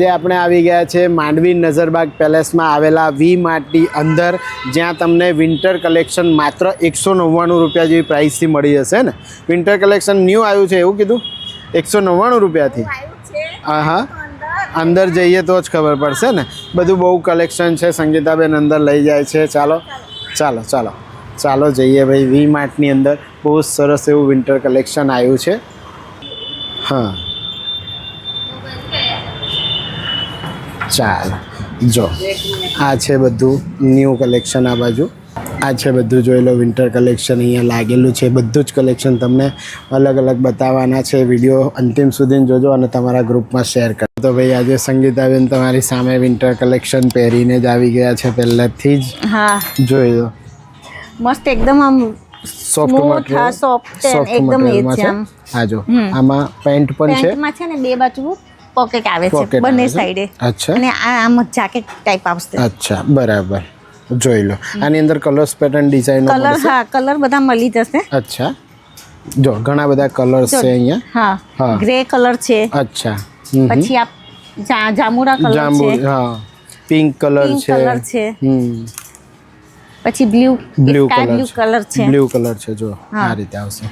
જે આપણે આવી ગયા છે માંડવી નઝરબાગ પેલેસમાં આવેલા વી માર્ટની અંદર, જ્યાં તમને વિન્ટર કલેક્શન માત્ર એકસો નવ્વાણું રૂપિયા જેવી પ્રાઇસથી મળી જશે ને? વિન્ટર કલેક્શન ન્યૂ આવ્યું છે, એવું કીધું? એકસો નવ્વાણું રૂપિયાથી? હા હા અંદર જઈએ તો જ ખબર પડશે ને? બધું બહુ કલેક્શન છે, સંગીતાબેન અંદર લઈ જાય છે. ચાલો ચાલો ચાલો ચાલો જઈએ ભાઈ વી માર્ટની અંદર. બહુ સરસ એવું વિન્ટર કલેક્શન આવ્યું છે. હા. ચાલો. જો આ છે બધું ન્યૂ કલેક્શન આ બાજુ. આ છે બધું જોઈ લો વિન્ટર કલેક્શન અહીંયા લાગેલું છે. બધું જ કલેક્શન તમને અલગ અલગ બતાવવાના છે. વીડિયો અંતિમ સુધી જોજો અને તમારા ગ્રુપમાં શેર કરો તો ભાઈ આજે સંગીતાબેન તમારી સામે વિન્ટર કલેક્શન પહેરીને જ આવી ગયા છે પહેલાંથી જ. હા. જોઈ લો. મસ્ત એકદમ આમ સોફ્ટ soft and એકદમ એ છે. આમ. હા જો. આમાં પેન્ટ પણ છે. પેન્ટમાં છે ને બે બાજુ પોકેટ આવે છે બંને સાઈડે અચ્છા. અને આ આમ જાકેટ ટાઈપ આવશે. અચ્છા બરાબર. જોઈ લો. આની અંદર કલર્સ પેટર્ન ડિઝાઇન કલર હા કલર બધા મળી જશે. અચ્છા. જો ઘણા બધા કલર્સ છે અહીંયા. હા હા. ગ્રે કલર છે. અચ્છા. પછી આ જામુરા કલર છે. હા. પિંક કલર છે. કલર છે. હમ. પછી બ્લુ બ્લુ બ્લુ કલર છે. બ્લુ કલર છે જો આ રીતે આવશે.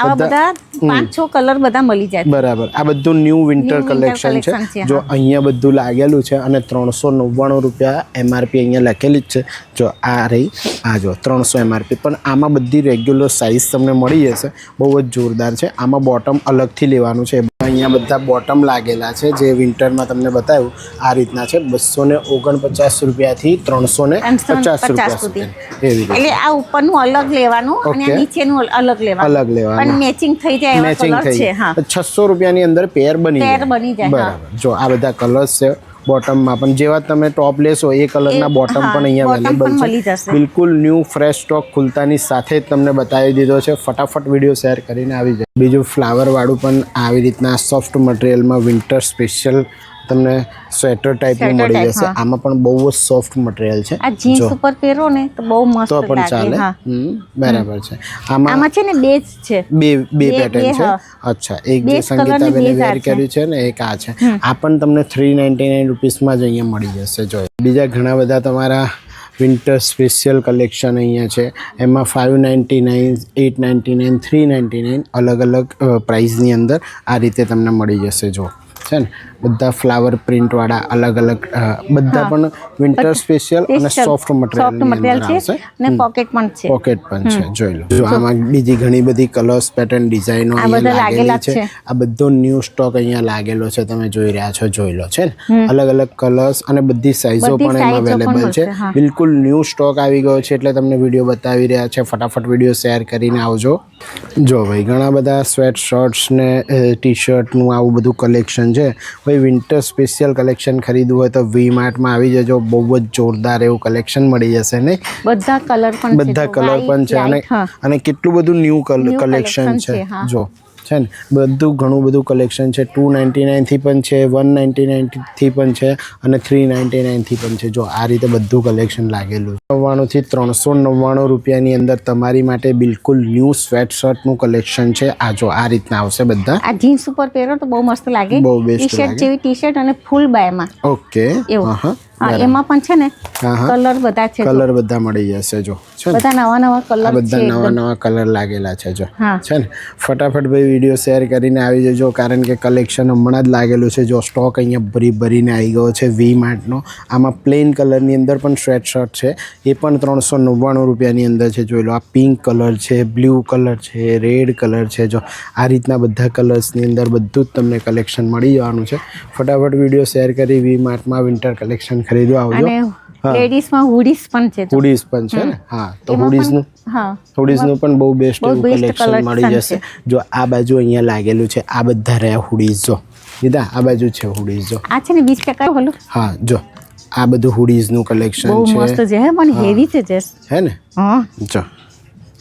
આવા બધા પાંચ છ કલર બધા મળી જાય. બરાબર. આ બધું ન્યૂ વિન્ટર કલેક્શન છે. છે, જો અહીંયા બધું લાગેલું છે અને ત્રણસો નવ્વાણું રૂપિયા એમઆરપી અહીંયા લખેલી જ છે. જો આ રહી આ જો ત્રણસો એમઆરપી પણ આમાં બધી રેગ્યુલર સાઇઝ તમને મળી જશે. બહુ જ જોરદાર છે. આમાં બોટમ અલગથી લેવાનું છે. અહીંયા બધા બોટમ લાગેલા છે. જે વિન્ટરમાં તમને બતાવ્યું આ રીતના છે. બસો ને ઓગણપચાસ રૂપિયાથી ત્રણસો ને પચાસ રૂપિયા સુધી. એવી એટલે આ ઉપરનું અલગ લેવાનું અને નીચેનું અલગ લેવાનું. અલગ લેવાનું. પણ મેચિંગ થઈ જાય મેચિંગ થઈ જાય. છસો રૂપિયાની અંદર પેર બની પેર. બની જાય, બરાબર. જો આ બધા કલર્સ છે. બોટમમાં. પણ જેવા તમે ટોપ લેશો એ કલરના બોટમ પણ અહીંયા અવેલેબલ છે. બિલકુલ ન્યૂ ફ્રેશ સ્ટોક ખુલતાની સાથે જ તમને બતાવી દીધો છે. ફટાફટ વીડિયો શેર કરીને આવી જાય બીજું ફ્લાવર વાળું પણ આવી રીતના સોફ્ટ મટીરિયલમાં વિન્ટર સ્પેશિયલ તમને સ્વેટર ટાઈપનું મળી જશે આમાં પણ બહુ જ સોફ્ટ મટીરિયલ છે. આ જીન્સ ઉપર પહેરો ને તો બહુ મસ્ત તો પણ ચાલે. બરાબર છે. આમાં આમાં છે ને બે જ છે. બે બે પેટર્ન છે. અચ્છા એક જે સંગીતાબેને વેર. કર્યું છે ને એક આ છે. આ પણ તમને થ્રી નાઇન્ટી નાઇન રૂપીસમાં જ અહીંયા મળી જશે જો. બીજા ઘણા બધા તમારા વિન્ટર સ્પેશિયલ કલેક્શન અહીંયા છે. એમાં five ninety nine eight ninety nine three ninety nine અલગ અલગ પ્રાઇઝની અંદર આ રીતે તમને મળી જશે જો. છે ને બધા ફ્લાવર પ્રિન્ટવાળા અલગ અલગ અ, બધા પણ વિન્ટર સ્પેશિયલ અને સોફ્ટ મટીરિયલ મટીરિયલ છે અને પોકેટ પણ છે. પોકેટ પણ છે જોઈ લો. જો આમાં બીજી ઘણી બધી કલર્સ પેટર્ન ડિઝાઇનો અહીંયા લાગેલી છે. આ બધો ન્યૂ સ્ટોક અહીંયા લાગેલો છે તમે જોઈ રહ્યા છો જોઈ લો છે ને. અલગ અલગ કલર્સ અને બધી સાઇઝો પણ એમાં પણ અવેલેબલ છે. બિલકુલ ન્યૂ સ્ટોક આવી ગયો છે એટલે તમને વીડિયો બતાવી રહ્યા છે. ફટાફટ વીડિયો શેર કરીને આવજો. જો ભાઈ ઘણા બધા સ્વેટ શર્ટ્સ ને ટી શર્ટનું આવું બધું કલેક્શન છે ભાઈ વિન્ટર સ્પેશિયલ કલેક્શન ખરીદવું હોય તો વી માર્ટમાં આવી જજો. બહુ જ જોરદાર એવું કલેક્શન મળી જશે ને બધા કલર પણ બધા કલર પણ છે અને અને કેટલું બધું ન્યૂ કલેક્શન છે. છે, જો. છે ને? બધું ઘણું બધું કલેક્શન છે. ટુ નાઇન્ટી નાઇનથી પણ છે વન નાઇન્ટી નાઇનથી પણ છે અને થ્રી નાઇન્ટી નાઇનથી પણ છે. જો આ રીતે બધું કલેક્શન લાગેલું છે. નવ્વાણુંથી ત્રણસો નવ્વાણું રૂપિયાની અંદર તમારી માટે બિલકુલ ન્યૂ સ્વેટ શર્ટનું કલેક્શન છે. આ જો આ રીતના આવશે બધા. આ જીન્સ ઉપર પહેરો તો બહુ મસ્ત લાગે. બહુ બેસ્ટ ટી શર્ટ જેવી ટી શર્ટ અને ફૂલ બાયમાં ઓકે એવું. હા હા એમાં પણ છે ને કલર બધા છે કલર બધા મળી જશે જો. છે બધા નવા નવા કલર બધા નવા નવા કલર લાગેલા છે જો. છે ને? ફટાફટ ભાઈ વીડિયો શેર કરીને આવી જજો કારણ કે કલેક્શન હમણાં જ લાગેલું છે જો. સ્ટોક અહીંયા ભરી ભરીને આવી ગયો છે વી માર્ટનો આમાં પ્લેન કલરની અંદર પણ સ્વેટ શર્ટ છે. એ પણ ત્રણસો નવ્વાણું રૂપિયાની અંદર છે. જોઈ લો આ પિંક કલર છે બ્લુ કલર છે રેડ કલર છે જો. આ રીતના બધા કલર્સની અંદર બધું જ તમને કલેક્શન મળી જવાનું છે. ફટાફટ વીડિયો શેર કરી વી માર્ટમાં વિન્ટર કલેક્શન ખરીદવા આવજો. અને લેડીઝમાં હુડીસ પણ છે હુડીસ પણ છે ને? હા. તો પણ- હા. હુડીઝનું પણ બહુ બેસ્ટ કલેક્શન મળી જશે. જો આ બાજુ અહીંયા લાગેલું છે આ બધા રહ્યા હુડીઝ જો. દીધા આ બાજુ છે હુડીસ જો. આ છે ને 20 ટકા હોલું? હા જો. આ બધું હુડીઝનું કલેક્શન બહુ મસ્ત છે પણ હેવી છે જેસ. હે ને? હા. જો.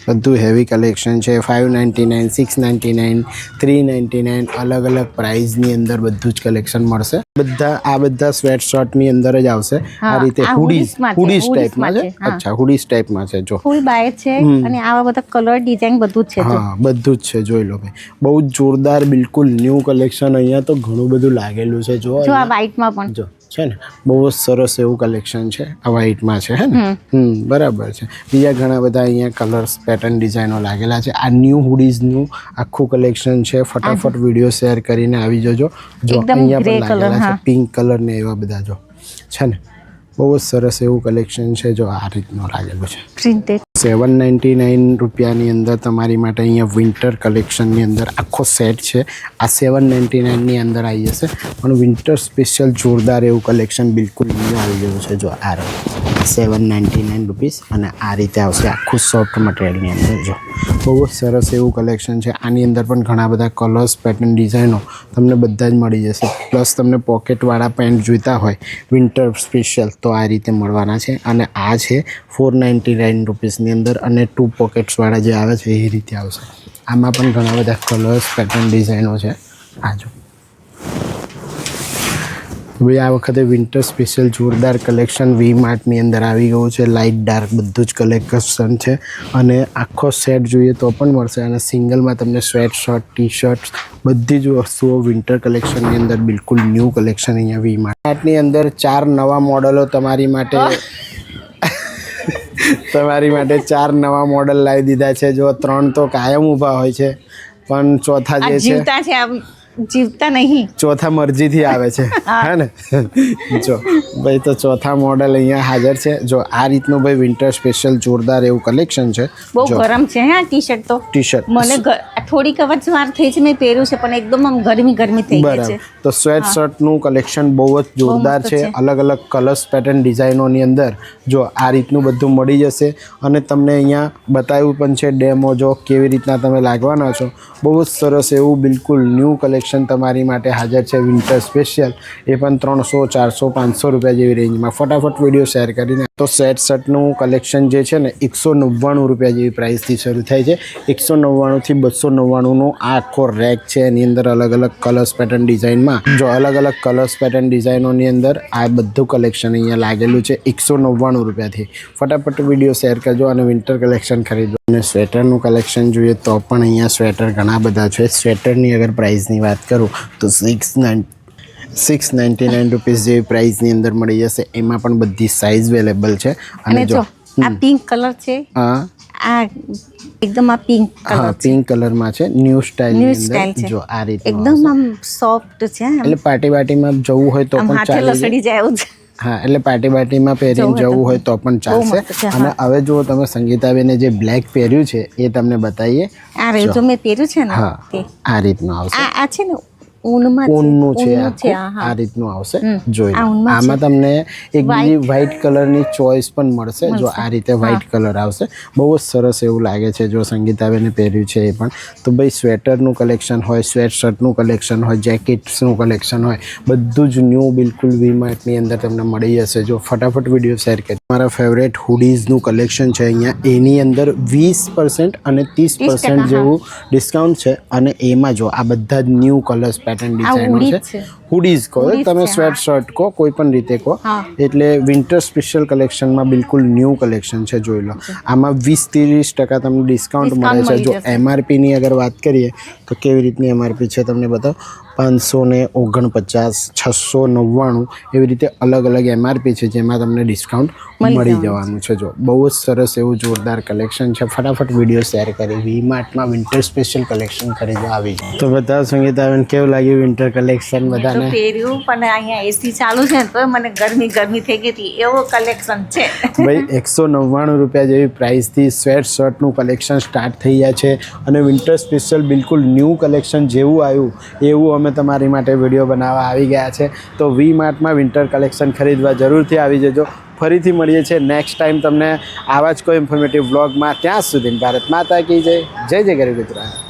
બધું હેવી કલેક્શન છે. Five ninety nine six ninety nine three ninety nine અલગ અલગ પ્રાઇઝની અંદર બધું જ કલેક્શન મળશે. બધા આ બધા સ્વેટ શર્ટની અંદર જ આવશે. આ રીતે હુડીઝ હુડીઝ ટાઈપમાં છે અચ્છા હુડીઝ ટાઈપમાં છે જો. ફૂલ બાય છે અને આવા બધા કલર ડિઝાઇન બધું જ છે હા બધું જ છે જોઈ લો ભાઈ. બહુ જ જોરદાર બિલકુલ ન્યૂ કલેક્શન અહીંયા તો ઘણું બધું લાગેલું છે જો. જો આ અહીંયા. વ્હાઈટમાં પણ. જો છે ને? બહુ જ સરસ એવું કલેક્શન છે આ વ્હાઈટમાં છે હે ને? હમ. બરાબર છે. બીજા ઘણા બધા અહીંયા કલર્સ પેટર્ન ડિઝાઇનો લાગેલા છે. આ ન્યૂ હુડીઝનું આખું કલેક્શન છે. ફટાફટ વીડિયો શેર કરીને આવી જજો. જો અહીંયા પણ લાગેલા છે. હા. પિંક કલર ને એવા બધા જો. છે ને? બહુ જ સરસ એવું કલેક્શન છે જો આ રીતનું લાગેલું છે. પ્રિન્ટેડ સેવન નાઇન્ટી નાઇન રૂપિયાની અંદર તમારી માટે અહીંયા વિન્ટર કલેક્શનની અંદર આખો સેટ છે. આ સેવન નાઇન્ટી નાઇનની અંદર આવી જશે. પણ વિન્ટર સ્પેશિયલ જોરદાર એવું કલેક્શન બિલકુલ નહીં આવી ગયું છે. જો આ સેવન નાઇન્ટી નાઇન રૂપીસ અને આ રીતે આવશે આખું સોફ્ટ મટીરિયલની અંદર. જો, બહુ જ સરસ એવું કલેક્શન છે. આની અંદર પણ ઘણા બધા કલર્સ, પેટર્ન ડિઝાઇનો તમને બધા જ મળી જશે. પ્લસ તમને પોકેટવાળા પેન્ટ જોઈતા હોય વિન્ટર સ્પેશિયલ તો આ રીતે મળવાના છે. અને આ છે ફોર નાઇન્ટી નાઇન રૂપીસની અંદર અને ટુ પોકેટ્સવાળા જે આવે છે, એ રીતે આવશે. આમાં પણ ઘણા બધા કલર્સ પેટર્ન ડિઝાઇનો છે. આ જો. ભાઈ આ વખતે વિન્ટર સ્પેશિયલ જોરદાર કલેક્શન વી માર્ટની અંદર આવી ગયું છે. લાઇટ ડાર્ક બધું જ કલેક્શન છે. અને આખો સેટ જોઈએ તો પણ મળશે. અને સિંગલમાં તમને સ્વેટ શર્ટ ટી શર્ટ બધી જ વસ્તુઓ વિન્ટર કલેક્શનની અંદર બિલકુલ ન્યૂ કલેક્શન અહીંયા વી માર્ટની અંદર. ચાર નવા મોડલો તમારી માટે તમારી માટે ચાર નવા મોડલ લાવી દીધા છે. જો ત્રણ તો કાયમ ઊભા હોય છે. પણ ચોથા જે છે જીવતા નહીં. ચોથા મરજીથી આવે છે. હે. ને? જો ભાઈ તો ચોથા મોડલ અહીંયા હાજર છે. જો આ રીતનું ભાઈ વિન્ટર સ્પેશિયલ જોરદાર એવું કલેક્શન છે. બહુ ગરમ છે હા ટી શર્ટ તો? ટી શર્ટ મને થોડીક અવાજ વાર થઈ છે મેં પહેર્યું છે પણ એકદમ આમ ગરમી ગરમી થઈ ગઈ છે. તો સ્વેટ શર્ટનું કલેક્શન બહુ જ જોરદાર છે. અલગ અલગ કલર્સ પેટર્ન ડિઝાઇનોની અંદર. જો આ રીતનું બધું મળી જશે. અને તમને અહીંયા બતાવ્યું પણ છે ડેમો જો કેવી રીતના તમે લાગવાના છો. બહુ જ સરસ એવું બિલકુલ ન્યૂ કલેક્શન તમારી માટે હાજર છે વિન્ટર સ્પેશિયલ. એ પણ ત્રણસો, ચારસો, પાંચસો રૂપિયા જેવી રેન્જમાં ફટાફટ વીડિયો શેર કરીને તો સેટ શર્ટનું કલેક્શન જે છે ને એકસો નવ્વાણું રૂપિયા જેવી પ્રાઇસથી શરૂ થાય છે. એકસો નવ્વાણુંથી બસો નવ્વાણુંનો આ આખો રેક છે. એની અંદર અલગ અલગ કલર્સ પેટર્ન ડિઝાઇનમાં જો અલગ અલગ કલર્સ પેટર્ન ડિઝાઇનોની અંદર આ બધું કલેક્શન અહીંયા લાગેલું છે એકસો નવ્વાણું રૂપિયાથી ફટાફટ વીડિયો શેર કરજો અને વિન્ટર કલેક્શન ખરીદો. અને સ્વેટરનું કલેક્શન જોઈએ તો પણ અહીંયા સ્વેટર ઘણા બધા છે. સ્વેટરની અગર પ્રાઇસની વાત કરું તો six nine six ninety nine rupees જેવી પ્રાઇસની અંદર મળી જશે. એમાં પણ બધી સાઇઝ અવેલેબલ છે. અને જો આ પિંક કલર છે હા. આ એકદમ આ પિંક કલર પિંક કલરમાં છે. ન્યૂ ન્યૂ સ્ટાઇલ છે. જો આ રીતે એકદમ આમ સોફ્ટ છે એટલે પાર્ટી પાર્ટીમાં જવું હોય તો પણ ચાલે લસડી જાય એવું છે હા એટલે પાર્ટી પાર્ટીમાં પહેરીને જવું હોય તો. પણ ચાલશે. અને હવે જો તમે સંગીતાબેને જે બ્લેક પહેર્યું છે એ તમને બતાવીએ. આ રહ્યું જો. મેં પહેર્યું છે ને હા આ રીતનું આવશે. આ છે ને ઊનનું છે આ રીતનું આવશે. જોઈ આમાં તમને એક બીજી વ્હાઈટ કલરની ચોઈસ પણ મળશે જો આ રીતે વ્હાઈટ કલર આવશે. બહુ જ સરસ એવું લાગે છે જો સંગીતાબેને પહેર્યું છે એ પણ. તો ભાઈ સ્વેટરનું કલેક્શન હોય સ્વેટ શર્ટનું કલેક્શન હોય જેકેટ્સનું કલેક્શન હોય બધું જ ન્યૂ બિલકુલ વીમાર્ટની અંદર તમને મળી જશે. જો ફટાફટ વીડિયો શેર કરી મારા ફેવરેટ હુડીઝનું કલેક્શન છે અહીંયા. એની અંદર વીસ પર્સન્ટ અને ત્રીસ પર્સન્ટ જેવું ડિસ્કાઉન્ટ છે. અને એમાં જો આ બધા જ ન્યૂ કલર્સ પેટર્ન ડિઝાઇનો છે. છે. હુડીઝ કહો તમે સ્વેટ શર્ટ કહો કોઈ પણ રીતે કહો. એટલે વિન્ટર સ્પેશિયલ કલેક્શનમાં બિલકુલ ન્યૂ કલેક્શન છે જોઈ લો. આમાં વીસ ત્રીસ ટકા તમને ડિસ્કાઉન્ટ મળે છે. જો એમઆરપીની અગર વાત કરીએ તો કેવી રીતની એમઆરપી છે તમને બતાવો? પાંચસો ને ઓગણપચાસ છસો નવ્વાણું એવી રીતે અલગ અલગ એમઆરપી છે જેમાં તમને ડિસ્કાઉન્ટ મળી જવાનું છે. જો બહુ જ સરસ એવું જોરદાર કલેક્શન છે. ફટાફટ વીડિયો શેર કરી. વી માર્ટમાં વિન્ટર સ્પેશિયલ કલેક્શન ખરીદવા આવી. જાય તો બધા સંગીતાબેન કેવું લાગ્યું વિન્ટર કલેક્શન મેં તો પહેર્યું પણ અહીંયા એસી ચાલુ છે ને તોય મને ગરમી ગરમી થઈ ગઈ હતી. એવો કલેક્શન છે. ભાઈ એકસો નવ્વાણું રૂપિયા જેવી પ્રાઇસથી સ્વેટ શર્ટનું કલેક્શન સ્ટાર્ટ થઈ ગયા છે અને વિન્ટર સ્પેશિયલ બિલકુલ ન્યૂ કલેક્શન જેવું આવ્યું એવું અમે તમારી માટે વીડિયો બનાવવા આવી ગયા છે. તો વી માર્ટમાં વિન્ટર કલેક્શન ખરીદવા જરૂરથી આવી જજો. ફરીથી મળીએ છીએ નેક્સ્ટ ટાઈમ તમને આવા જ કોઈ ઇન્ફોર્મેટિવ બ્લોગમાં ત્યાં સુધી ભારત માતા કી જય. જય જય ગરીબ ગુજરાત